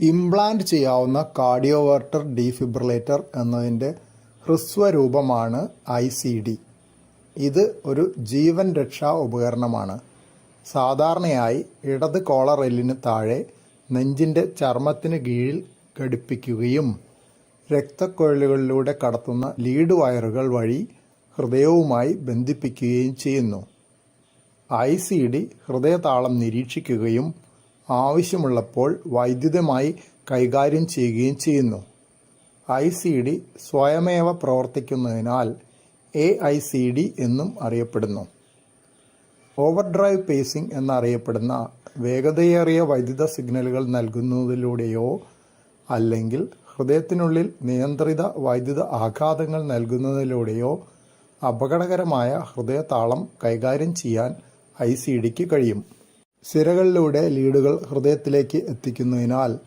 Implant ചെയ്യാവുന്ന കാർഡിയോവേർട്ടർ defibrillator എന്നതിന്റെ ഹ്രസ്വരൂപമാണ് I C D. ഇത് ഒരു ജീവൻ രക്ഷാ ഉപകരണമാണ്. സാധാരണയായി ഇടത് കോളറെല്ലിന് താഴെ നെഞ്ചിന്റെ ചർമ്മത്തിന് കീഴിൽ ഘടിപ്പിക്കുകയും രക്തക്കൊഴലുകളിലൂടെ കടത്തുന്ന ലീഡ് വയറുകൾ വഴി ഹൃദയവുമായി ബന്ധിപ്പിക്കുകയും ചെയ്യുന്നു. ഐ സി ഡി ഹൃദയതാളം നിരീക്ഷിക്കുകയും ആവശ്യമുള്ളപ്പോൾ വൈദ്യുതമായി കൈകാര്യം ചെയ്യുകയും ചെയ്യുന്നു. ഐ സി ഡി സ്വയമേവ പ്രവർത്തിക്കുന്നതിനാൽ എ ഐ സി ഡി എന്നും അറിയപ്പെടുന്നു. ഓവർഡ്രൈവ് പേസിംഗ് എന്നറിയപ്പെടുന്ന വേഗതയേറിയ വൈദ്യുത സിഗ്നലുകൾ നൽകുന്നതിലൂടെയോ അല്ലെങ്കിൽ ഹൃദയത്തിനുള്ളിൽ നിയന്ത്രിത വൈദ്യുത ആഘാതങ്ങൾ നൽകുന്നതിലൂടെയോ അപകടകരമായ ഹൃദയതാളം കൈകാര്യം ചെയ്യാൻ ഐ സി ഡിക്ക് കഴിയും. സിരകളിലൂടെ ലീഡുകൾ ഹൃദയത്തിലേക്ക് എത്തിക്കുന്നതിനാൽ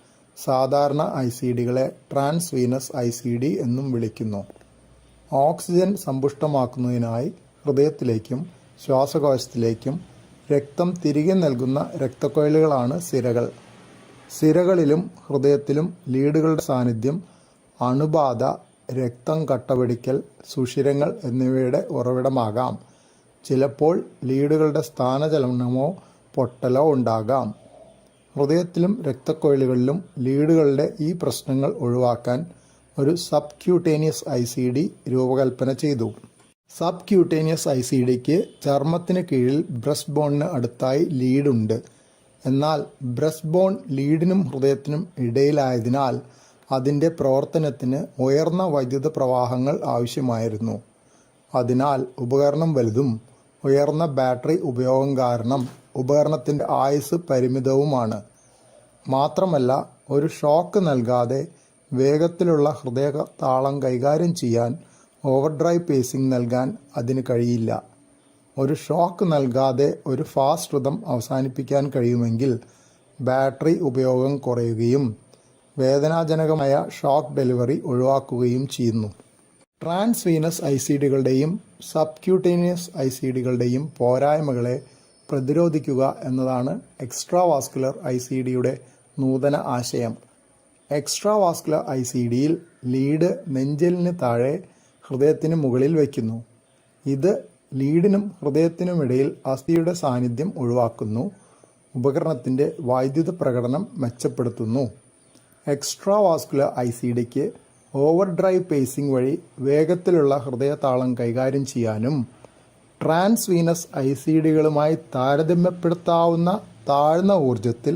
സാധാരണ ഐ സി ഡികളെ ട്രാൻസ്വീനസ് ഐ സി ഡി എന്നും വിളിക്കുന്നു. ഓക്സിജൻ സമ്പുഷ്ടമാക്കുന്നതിനായി ഹൃദയത്തിലേക്കും ശ്വാസകോശത്തിലേക്കും രക്തം തിരികെ നൽകുന്ന രക്തക്കൊഴലുകളാണ് സിരകൾ. സിരകളിലും ഹൃദയത്തിലും ലീഡുകളുടെ സാന്നിധ്യം അണുബാധ രക്തം കട്ടപിടിക്കൽ സുഷിരങ്ങൾ എന്നിവയുടെ ഉറവിടമാകാം. ചിലപ്പോൾ ലീഡുകളുടെ സ്ഥാനചലനമോ പൊട്ടലോ ഉണ്ടാകാം. ഹൃദയത്തിലും രക്തക്കൊഴലുകളിലും ലീഡുകളുടെ ഈ പ്രശ്നങ്ങൾ ഒഴിവാക്കാൻ ഒരു subcutaneous I C D രൂപകൽപ്പന ചെയ്തു. സബ് ക്യൂട്ടേനിയസ് ഐ സി ഡിക്ക് ചർമ്മത്തിന് കീഴിൽ ബ്രസ്റ്റ് ബോണിന് അടുത്തായി ലീഡുണ്ട്. എന്നാൽ ബ്രസ്റ്റ് ബോൺ ലീഡിനും ഹൃദയത്തിനും ഇടയിലായതിനാൽ അതിന്റെ പ്രവർത്തനത്തിന് ഉയർന്ന വൈദ്യുത പ്രവാഹങ്ങൾ ആവശ്യമായിരുന്നു. അതിനാൽ ഉപകരണം വലുതും ഉയർന്ന ബാറ്ററി ഉപയോഗം കാരണം ഉപകരണത്തിന്റെ ആയുസ് പരിമിതവുമാണ്. മാത്രമല്ല ഒരു ഷോക്ക് നൽകാതെ വേഗത്തിലുള്ള ഹൃദയ താളം കൈകാര്യം ചെയ്യാൻ ഓവർഡ്രൈവ് പേസിംഗ് നൽകാൻ അതിന് കഴിയില്ല. ഒരു ഷോക്ക് നൽകാതെ ഒരു ഫാസ്റ്റ് ഋതം അവസാനിപ്പിക്കാൻ കഴിയുമെങ്കിൽ ബാറ്ററി ഉപയോഗം കുറയുകയും വേദനാജനകമായ ഷോക്ക് ഡെലിവറി ഒഴിവാക്കുകയും ചെയ്യുന്നു. ട്രാൻസ്വീനസ് ഐ സി ഡികളുടെയും സബ്ക്യൂട്ടേനിയസ് ഐ സി ഡികളുടെയും പോരായ്മകളെ പ്രതിരോധിക്കുക എന്നതാണ് എക്സ്ട്രാ വാസ്കുലർ ഐ സി ഡിയുടെ നൂതന ആശയം. എക്സ്ട്രാ വാസ്കുലർ ഐ സി ഡിയിൽ ലീഡ് നെഞ്ചലിന് താഴെ ഹൃദയത്തിന് മുകളിൽ വയ്ക്കുന്നു. ഇത് ലീഡിനും ഹൃദയത്തിനുമിടയിൽ അസ്ഥിയുടെ സാന്നിധ്യം ഒഴിവാക്കുന്നു. ഉപകരണത്തിന്റെ വൈദ്യുത പ്രകടനം മെച്ചപ്പെടുത്തുന്നു. എക്സ്ട്രാ വാസ്കുലർ ഐ സി ഡിക്ക് ഓവർ ഡ്രൈവ് പേസിംഗ് വഴി വേഗത്തിലുള്ള ഹൃദയതാളം കൈകാര്യം ചെയ്യാനും ട്രാൻസ് വീനസ് ഐ സി ഡികളുമായി താരതമ്യപ്പെടുത്താവുന്ന താഴ്ന്ന ഊർജത്തിൽ